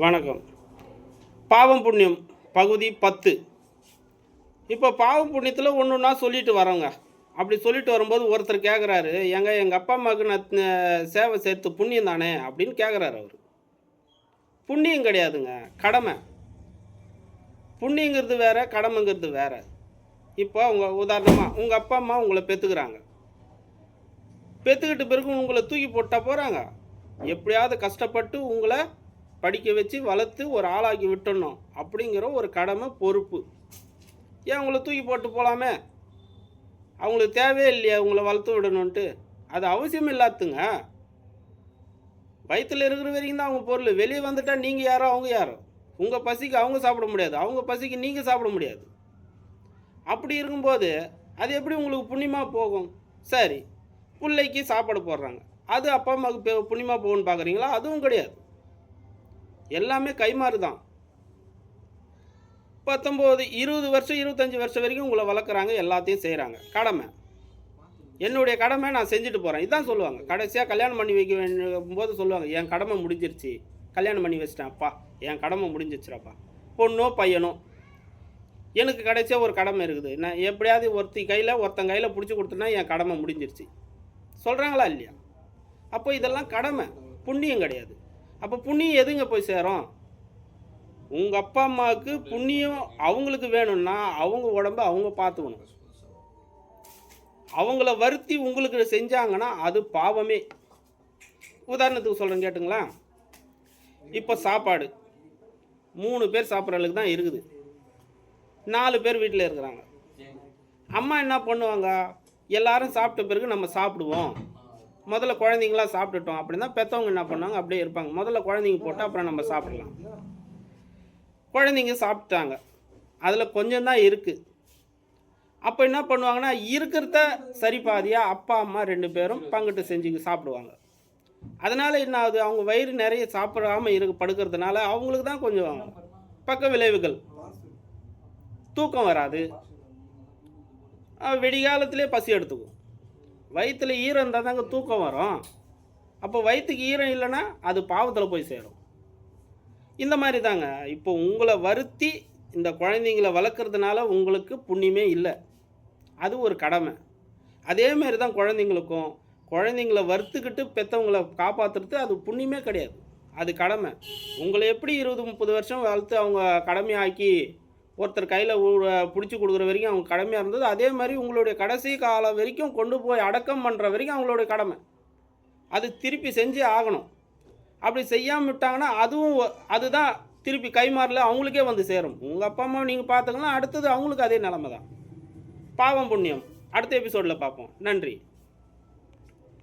வணக்கம். பாவம் புண்ணியம் பகுதி பத்து. இப்போ பாவம் புண்ணியத்தில் ஒன்று ஒன்றா சொல்லிட்டு வரோங்க அப்படி சொல்லிட்டு வரும்போது ஒருத்தர் கேட்குறாரு எங்க எங்கள் அப்பா அம்மாவுக்கு நான் சேவை சேர்த்து புண்ணியம் தானே? அப்படின்னு கேட்குறாரு அவர். புண்ணியம் கிடையாதுங்க கடமை. புண்ணியங்கிறது வேற கடமைங்கிறது வேற. இப்போ உங்கள் உதாரணமாக உங்கள் அப்பா அம்மா உங்களை பெற்றுக்கிறாங்க பெற்றுக்கிட்ட பிறகு உங்களை தூக்கி போட்டால் போகிறாங்க எப்படியாவது கஷ்டப்பட்டு உங்களை படிக்க வச்சு வளர்த்து ஒரு ஆளாக்கி விட்டுடணும் அப்படிங்கிற ஒரு கடமை பொறுப்பு. ஏன் அவங்கள தூக்கி போட்டு போகலாமே அவங்களுக்கு தேவையே இல்லையா உங்களை வளர்த்து விடணுன்ட்டு அது அவசியம் இல்லாத்துங்க. வயிற்றில் இருக்கிற வரைக்கும் தான் அவங்க பொருள். வெளியே வந்துட்டால் நீங்கள் யாரோ அவங்க யாரோ. உங்கள் பசிக்கு அவங்க சாப்பிட முடியாது. அவங்க பசிக்கு நீங்கள் சாப்பிட முடியாது. அப்படி இருக்கும்போது அது எப்படி உங்களுக்கு புண்ணியமாக போகும்? சரி பிள்ளைக்கு சாப்பாடு போடுறாங்க. அது அப்பா அம்மாவுக்கு புண்ணியமாக போகணும்னு போகும்னு பார்க்குறீங்களா அதுவும் கிடையாது. எல்லாமே கைமாறு தான் பத்தொம்போது இருபது வருஷம் இருபத்தஞ்சி வருஷம் வரைக்கும் உங்களை வளர்க்குறாங்க எல்லாத்தையும் செய்கிறாங்க கடமை. என்னுடைய கடமை நான் செஞ்சுட்டு போகிறேன் இதான் சொல்லுவாங்க. கடைசியாக கல்யாணம் பண்ணி வைக்க வேண்டும் போது சொல்லுவாங்க என் கடமை முடிஞ்சிருச்சு. கல்யாணம் பண்ணி வச்சிட்டேன் அப்பா. என் கடமை முடிஞ்சிருச்சுடாப்பா. பொண்ணோ பையனோ. எனக்கு கடைசியாக ஒரு கடமை இருக்குது. நான் எப்படியாவது ஒருத்தி கையில் ஒருத்தன் கையில் பிடிச்சி கொடுத்தனா என் கடமை முடிஞ்சிருச்சு. சொல்கிறாங்களா இல்லையா? அப்போ இதெல்லாம் கடமை. புண்ணியம் கிடையாது. அப்போ புண்ணியம் எதுங்க போய் சேரும்? உங்கள் அப்பா அம்மாவுக்கு புண்ணியம் அவங்களுக்கு வேணும்னா அவங்க உடம்ப அவங்க பார்த்துக்கணும் அவங்கள வருத்தி உங்களுக்கு செஞ்சாங்கன்னா அது பாவமே. உதாரணத்துக்கு சொல்கிறேன் கேட்டுங்களா? இப்போ சாப்பாடு. மூணு பேர் சாப்பிட்ற அளவுக்கு தான் இருக்குது. நாலு பேர் வீட்டில் இருக்கிறாங்க. அம்மா என்ன பண்ணுவாங்க? எல்லாரும் சாப்பிட்ட பிறகு நம்ம சாப்பிடுவோம். முதல்ல குழந்தைங்களாம் சாப்பிட்டுட்டோம் அப்படின்னா பெற்றவங்க என்ன பண்ணுவாங்க? அப்படியே இருப்பாங்க. முதல்ல குழந்தைங்க போட்டு அப்புறம் நம்ம சாப்பிடலாம். குழந்தைங்க சாப்பிட்டாங்க. அதில் கொஞ்சம் தான் இருக்குது அப்போ என்ன பண்ணுவாங்கன்னா இருக்கிறத சரி பாதியாக அப்பா அம்மா ரெண்டு பேரும் பங்கிட்டு செஞ்சு சாப்பிடுவாங்க. அதனால் என்ன ஆகுது? அவங்க வயிறு நிறைய சாப்பிடாம இருக்கு படுக்கிறதுனால அவங்களுக்கு தான் கொஞ்சம் பக்க விளைவுகள். தூக்கம் வராது. அஹ் வெடிகாலத்திலே பசி எடுத்துக்கும். வயிற்றுல ஈரம் இருந்தால் தாங்க தூக்கம் வரும். அப்போ வயிற்றுக்கு ஈரம் இல்லைன்னா அது பாவத்தில் போய் சேரும். இந்த மாதிரி தாங்க இப்போ உங்களை வருத்தி இந்த குழந்தைங்களை வளர்க்குறதுனால உங்களுக்கு புண்ணியமே இல்லை. அது ஒரு கடமை. அதே மாதிரி தான் குழந்தைங்களுக்கும். குழந்தைங்கள வறுத்துக்கிட்டு பெற்றவங்களை காப்பாற்றுறது அது புண்ணியமே கிடையாது. அது கடமை. உங்களை எப்படி இருபது முப்பது வருஷம் வளர்த்து அவங்க கடமையாக்கி ஒருத்தர் கையில் பிடிச்சி கொடுக்குற வரைக்கும் அவங்க கடமையாக இருந்தது. அதே மாதிரி உங்களுடைய கடைசி காலம் வரைக்கும் கொண்டு போய் அடக்கம் பண்ணுற வரைக்கும் அவங்களுடைய கடமை. அது திருப்பி செஞ்சே ஆகணும். அப்படி செய்யாமல் விட்டாங்கன்னா அதுவும் அதுதான் திருப்பி கைமாறல அவங்களுக்கே வந்து சேரும். உங்கள் அப்பா அம்மா நீங்கள் பார்த்துக்கலாம். அடுத்தது அவங்களுக்கு அதே நிலமை தான் பாவம் புண்ணியம். அடுத்த எபிசோடில் பார்ப்போம். நன்றி.